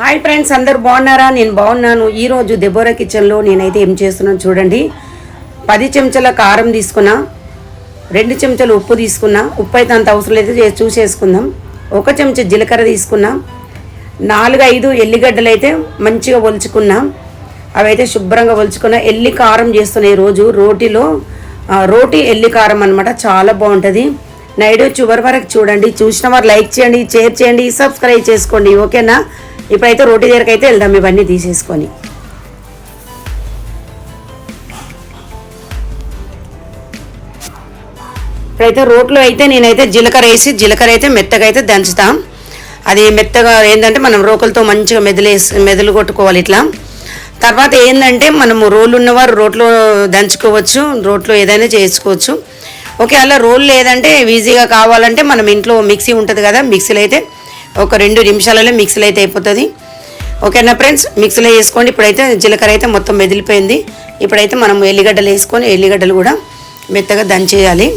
Hi friends అందరు బాగున్నారా? నేను బాగున్నాను. ఈరోజు దెబోరా కిచెన్లో నేనైతే ఏం చేస్తున్నాను చూడండి. పది చెంచాల కారం తీసుకున్నా రెండు చెంచాలు ఉప్పు తీసుకున్నా ఉప్పు అయితే అంత అవసరం అయితే చూసేసుకుందాం. ఒక చెంచా జీలకర్ర తీసుకున్నా నాలుగు ఐదు ఎల్లిగడ్డలు అయితే మంచిగా ఒలుచుకున్నా అవైతే శుభ్రంగా ఒలుచుకున్నా. ఎల్లి కారం చేస్తున్నాయి రోజు. రోటీలో రోటీ ఎల్లి కారం అనమాట చాలా బాగుంటుంది. నైడు చివరి వరకు చూడండి. చూసిన వారు లైక్ చేయండి షేర్ చేయండి సబ్స్క్రైబ్ చేసుకోండి. ఓకేనా? ఇప్పుడైతే రోటీ దగ్గరికి అయితే వెళ్దాం ఇవన్నీ తీసేసుకొని. ఇప్పుడైతే రోట్లో అయితే నేనైతే జీలకర్ర వేసి జీలకర్ర అయితే మెత్తగా అయితే దంచుతాం. అది మెత్తగా ఏంటంటే మనం రోకలతో మంచిగా మెదలేసి మెదలు కొట్టుకోవాలి ఇట్లా. తర్వాత ఏంటంటే మనము రోలు ఉన్నవారు రోట్లో దంచుకోవచ్చు రోట్లో ఏదైనా చేసుకోవచ్చు. ఓకే అలా రోల్ లేదంటే ఈజీగా కావాలంటే మనం ఇంట్లో మిక్సీ ఉంటుంది కదా మిక్సీలో అయితే ఒక రెండు నిమిషాలలో మిక్సీలో అయితే అయిపోతుంది. ఓకేనా ఫ్రెండ్స్? మిక్సీలో వేసుకోండి. ఇప్పుడైతే జీలకర్ర అయితే మొత్తం మెదిలిపోయింది. ఇప్పుడైతే మనం ఎల్లిగడ్డలు వేసుకొని ఎల్లిగడ్డలు కూడా మెత్తగా దంచేయాలి.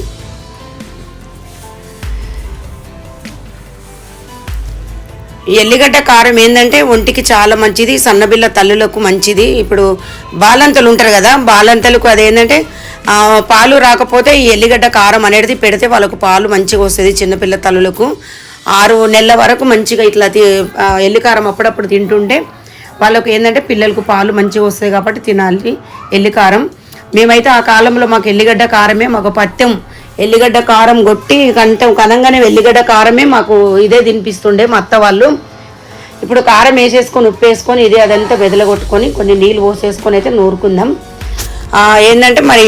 ఎల్లిగడ్డ కారం ఏంటంటే ఒంటికి చాలా మంచిది సన్నబిల్ల తల్లులకు మంచిది. ఇప్పుడు బాలంతలు ఉంటారు కదా బాలంతలకు అదేంటంటే పాలు రాకపోతే ఈ ఎల్లిగడ్డ కారం అనేది పెడితే వాళ్ళకు పాలు మంచిగా వస్తుంది చిన్నపిల్ల తల్లులకు. ఆరు నెలల వరకు మంచిగా ఇట్లా తి- ఎల్లికారం అప్పుడప్పుడు తింటుంటే వాళ్ళకు ఏంటంటే పిల్లలకు పాలు మంచిగా వస్తాయి కాబట్టి తినాలి ఎల్లికారం. మేమైతే ఆ కాలంలో మాకు ఎల్లిగడ్డ కారమే మాకు పత్యం. ఎల్లిగడ్డ కారం కొట్టి కంటే కనంగానే ఎల్లిగడ్డ కారమే మాకు ఇదే తినిపిస్తుండే మా అత్త వాళ్ళు. ఇప్పుడు కారం వేసేసుకొని ఉప్పు వేసుకొని ఇది అదంతా బెదలగొట్టుకొని కొన్ని నీళ్ళు పోసేసుకొని అయితే నూరుకుందాం. ఏంటంటే మరి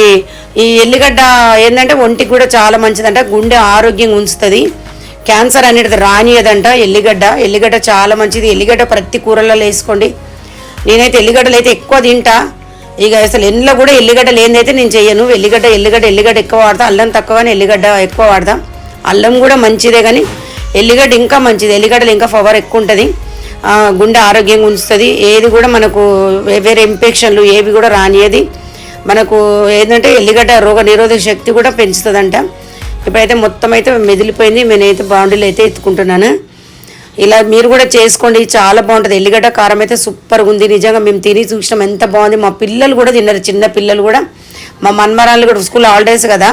ఈ ఎల్లిగడ్డ ఏంటంటే ఒంటికి కూడా చాలా మంచిదంట గుండె ఆరోగ్యంగా ఉంచుతుంది. క్యాన్సర్ అనేది రానియదంట. ఎల్లిగడ్డ ఎల్లిగడ్డ చాలా మంచిది. ఎల్లిగడ్డ ప్రతి కూరలలో వేసుకోండి. నేనైతే ఎల్లిగడ్డలు అయితే ఎక్కువ తింటా. ఇక అసలు ఎండ్లో కూడా ఎల్లిగడ్డ లేనిదైతే నేను చెయ్యను. ఎల్లిగడ్డ ఎల్లిగడ్డ ఎల్లిగడ్డ ఎక్కువ వాడతా. అల్లం తక్కువని ఎల్లిగడ్డ ఎక్కువ వాడతా అల్లం కూడా మంచిదే కానీ ఎల్లిగడ్డ ఇంకా మంచిది. ఎల్లిగడ్డలు ఇంకా పవర్ ఎక్కువ ఉంటుంది. గుండె ఆరోగ్యంగా ఉంచుతుంది. ఏది కూడా మనకు వే- వేరే ఇన్ఫెక్షన్లు ఏవి కూడా రానియది. మనకు ఏంటంటే ఎల్లిగడ్డ రోగ నిరోధక శక్తి కూడా పెంచుతుందంట. ఇప్పుడైతే మొత్తం అయితే మెదిలిపోయింది. నేనైతే బాండీలు అయితే ఎత్తుకుంటున్నాను. ఇలా మీరు కూడా చేసుకోండి. చాలా బాగుంటుంది. ఎల్లిగడ్డ కారం అయితే సూపర్గా ఉంది. నిజంగా మేము తిని చూసినాం. ఎంత బాగుంది. మా పిల్లలు కూడా తిన్నారు. చిన్న పిల్లలు కూడా. మా మన్మరాళ్ళు కూడా స్కూల్ హాలిడేస్ కదా.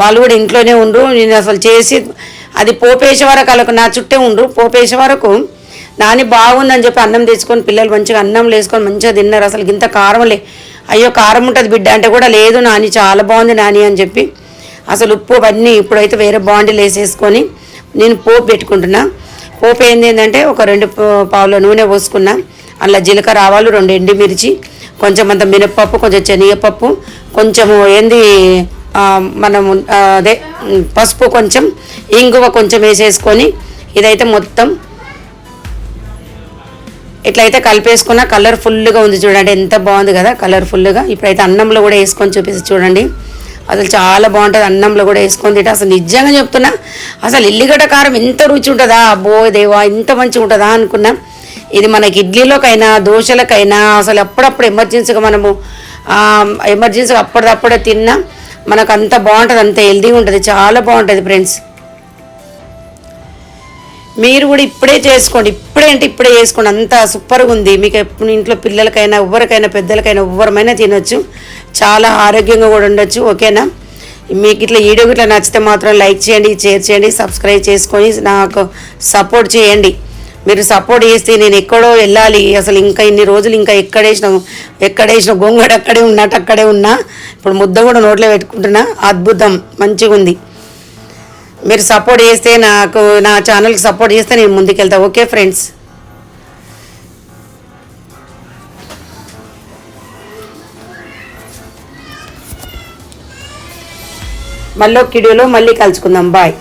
వాళ్ళు కూడా ఇంట్లోనే ఉండ్రు. నేను అసలు చేసి అది పోపేసే వరకు వాళ్ళకు నా చుట్టే ఉండ్రు. పోపేసే వరకు నాని బాగుందని చెప్పి అన్నం తెచ్చుకొని పిల్లలు మంచిగా అన్నం వేసుకొని మంచిగా తిన్నారు. అసలు ఇంత కారం లే. అయ్యో కారం ఉంటుంది బిడ్డ అంటే కూడా లేదు నాని. చాలా బాగుంది నాని అని చెప్పి అసలు ఉప్పు అవన్నీ ఇప్పుడైతే వేరే బాండీలు వేసేసుకొని నేను పోపు పెట్టుకుంటున్నా. పోపు ఏంది ఏంటంటే ఒక రెండు పావుల నూనె పోసుకున్నా. అలా జీలకర్ర ఆవాలు రెండు ఎండిమిర్చి కొంచెం అంత మినప్పప్పు కొంచెం శనగపప్పు కొంచెము ఏంది మనం మనము అదే పసుపు కొంచెం ఇంగువ కొంచెం వేసేసుకొని ఇదైతే మొత్తం ఇట్లయితే కలిపేసుకున్న. కలర్ఫుల్గా ఉంది చూడండి. ఎంత బాగుంది కదా కలర్ఫుల్గా ఇప్పుడైతే అన్నంలో కూడా వేసుకొని చూపిస్తే చూడండి. అసలు చాలా బాగుంటుంది అన్నంలో కూడా వేసుకొని తింటే. అసలు నిజంగా చెప్తున్నా అసలు ఎల్లిగడ్డ కారం ఎంత రుచి ఉంటుందా అబ్బో దేవా ఇంత మంచిగా ఉంటుందా అనుకున్నా. ఇది మనకి ఇడ్లీలోకైనా దోశలకైనా అసలు అప్పుడప్పుడు ఎమర్జెన్సీగా మనము ఎమర్జెన్సీగా అప్పటిదప్పుడే తిన్నా. మనకు అంత బాగుంటుంది అంత హెల్తీగా ఉంటుంది చాలా బాగుంటుంది ఫ్రెండ్స్. మీరు కూడా ఇప్పుడే చేసుకోండి. ఇప్పుడే అంటే ఇప్పుడే చేసుకోండి. అంత సూపర్గా ఉంది. మీకు ఎప్పుడు ఇంట్లో పిల్లలకైనా ఎవరికైనా పెద్దలకైనా ఎవరమైనా తినొచ్చు. చాలా ఆరోగ్యంగా కూడా ఉండొచ్చు. ఓకేనా? మీకు ఇట్లా వీడియో ఇట్లా నచ్చితే మాత్రం లైక్ చేయండి షేర్ చేయండి సబ్స్క్రైబ్ చేసుకొని నాకు సపోర్ట్ చేయండి. మీరు సపోర్ట్ చేస్తే నేను ఎక్కడో వెళ్ళాలి. అసలు ఇంకా ఇన్ని రోజులు ఇంకా ఎక్కడేసిన ఎక్కడేసిన గొంగడు అక్కడే ఉన్నట్టు అక్కడే ఉన్నా. ఇప్పుడు ముద్ద కూడా నోట్లో పెట్టుకుంటున్నా. అద్భుతం. మంచిగా ఉంది మీరు సపోర్ట్ చేస్తే నాకు నా ఛానల్కి సపోర్ట్ చేస్తే నేను ముందుకెళ్తా. ఓకే ఫ్రెండ్స్ మళ్ళీ కిడియోలో మళ్ళీ కలుసుకుందాం. బాయ్